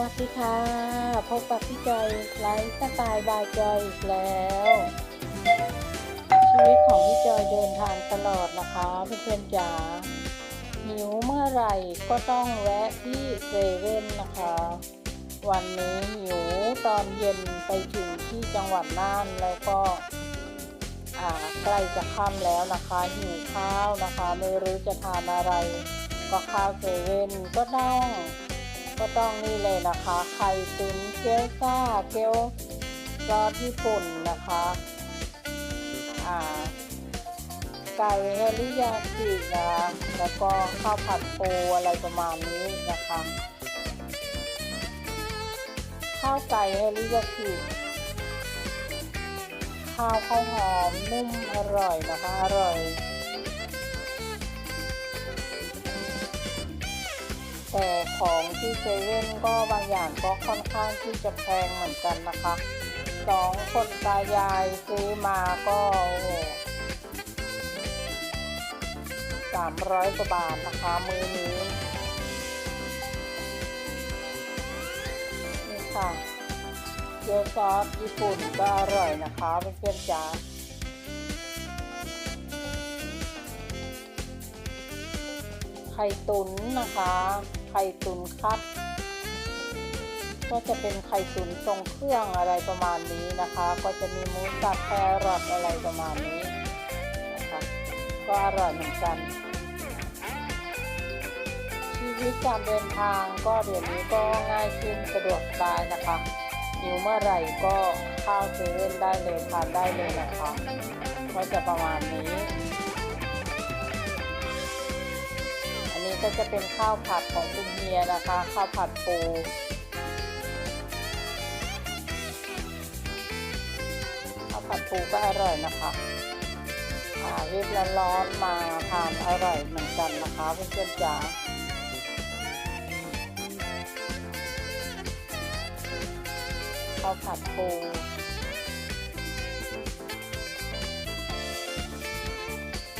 วัสดีค่ะ พบกับพี่จอยไลฟ์สไตล์บายจอยอีกแล้ว ชีวิตของพี่จอยเดินทางตลอดนะคะเพื่อนๆจ๋าหิวเมื่อไหร่ก็ต้องแวะที่เซเว่นนะคะ วันนี้หิวตอนเย็นไปถึงที่จังหวัดน่านแล้วก็ใกล้จะค่ำแล้วนะคะหิวข้าวนะคะ ไม่รู้จะทานอะไร ก็ข้าวเซเว่นก็ต้อง ก็ต้องนี่เลยนะคะ ไข่ตุ๋นเกี๊ยวซ่าเกี๊ยวซอสญี่ปุ่นนะคะอ่าไก่เฮริยากินะคะแล้วก็ข้าวผัดปูอะไรประมาณนี้นะคะข้าวไก่เฮริยากิข้าวข้าวหอมนุ่มอร่อยนะคะอร่อย แต่ของที่เซเว่นก็บางอย่างก็ค่อนข้างที่จะแพงเหมือนกันนะคะสองคนตายายซื้อมาก็สามร้อยกว่าบาทนะคะมือนี้นี่ค่ะเกี๊ยวซอสญี่ปุ่นก็อร่อยนะคะเพื่อนๆจ๋าไข่ตุ๋นนะคะ ไข่ตุ๋นคัดก็จะเป็นไข่ตุ๋นทรงเครื่องอะไรประมาณนี้นะคะ ก็จะมีหมูสับแครอทอะไรประมาณนี้นะคะก็อร่อยเหมือนกัน ชีวิตการเดินทางก็เดี๋ยวนี้ก็ง่ายขึ้นสะดวกสบายนะคะหิวเมื่อไหร่ก็ข้าวเซเว่นได้เลยทานได้เลยนะคะ ก็จะประมาณนี้ ก็จะเป็นข้าวผัดของคุณเฮียนะคะ ข้าวผัดปูข้าวผัดปูก็อร่อยนะคะอารีบร้อนๆมาทานอร่อยเหมือนกันนะคะเพื่อนๆจ๋าข้าวผัดปู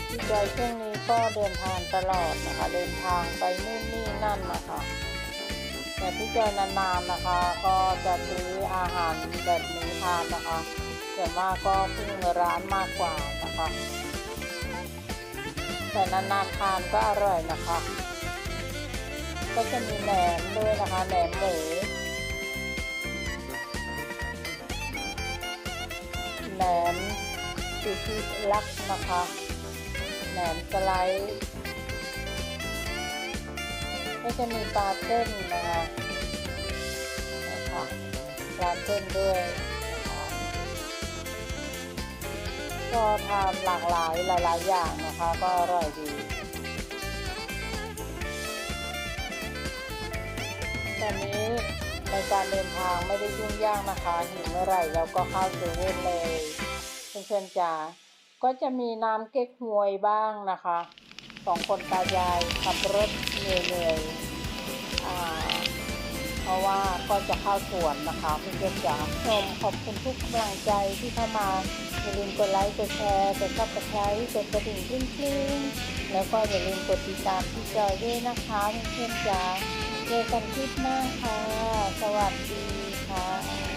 พี่จอยช่วงนี้ ก็เดินทางตลอดนะคะ เดินทางไปนู่นนี่นั่นนะคะแต่พี่เจอนานๆนะคะ ก็จะซื้ออาหารแบบนี้ทานนะคะส่วนมากก็พึ่งร้านมากกว่านะคะ แต่นานๆทานก็อร่อยนะคะ ก็จะมีแหนมด้วยนะคะแหนมหมูแหนมซูชิลักนะคะ แหนมสไลด์ก็จะมีปลาเส้นนะคะนะคะปลาเส้นด้วยนะคะก็ทานหลากหลายหลาย ๆ อย่างนะคะ ก็อร่อยดีตอนนี้ในการเดินทางไม่ได้ยุ่งยากนะคะหิวเมื่อไหร่เราก็เข้าเซเว่นเลยเพื่อนๆจ๋า ก็จะมีน้ำเก๊กฮวยบ้างนะคะสองคนตายายขับรถเหนื่อยๆอ่าเพราะว่าก็จะเข้าสวนนะคะเพื่อนๆจ๋าชมขอบคุณทุกกำลังใจที่เข้ามาอย่าลืมกดไลค์กดแชร์กดซับสไครต์กดกระดิ่งกริ้งๆแล้วก็อย่าลืมกดติดตามพี่จอยด้วยนะคะเพื่อนๆจ๋าเจอกันคลิปหน้าค่ะ สวัสดีค่ะ